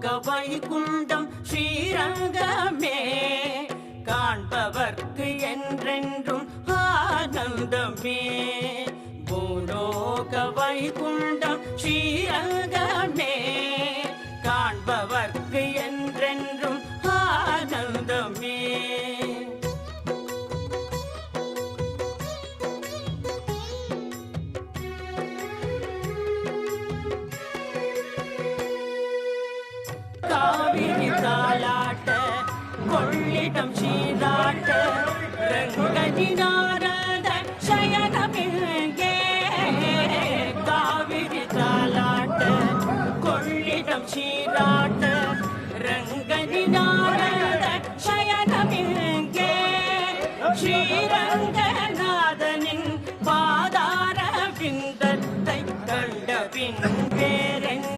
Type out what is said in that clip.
லோக வைகுண்டம் ஸ்ரீரங்கமே. காண்பவர்க்கு என்றென்றும் ஆனந்தமே. பூலோக வைகுண்டம் ஸ்ரீரங்கமே. காண்பவர்க்கு என்றென்றும் காவிரி தாளாட்ட கொள்ளிடம் சீராட்ட ரங்கதினார தட்சயதமிழங்கே காவிரி தாளாட்ட கொள்ளிடம் சீராட்ட ரங்கதினார தட்சயதமிழங்கே ஸ்ரீரங்கநாதனின் பாதார பிந்தத்தை கண்ட பின்பே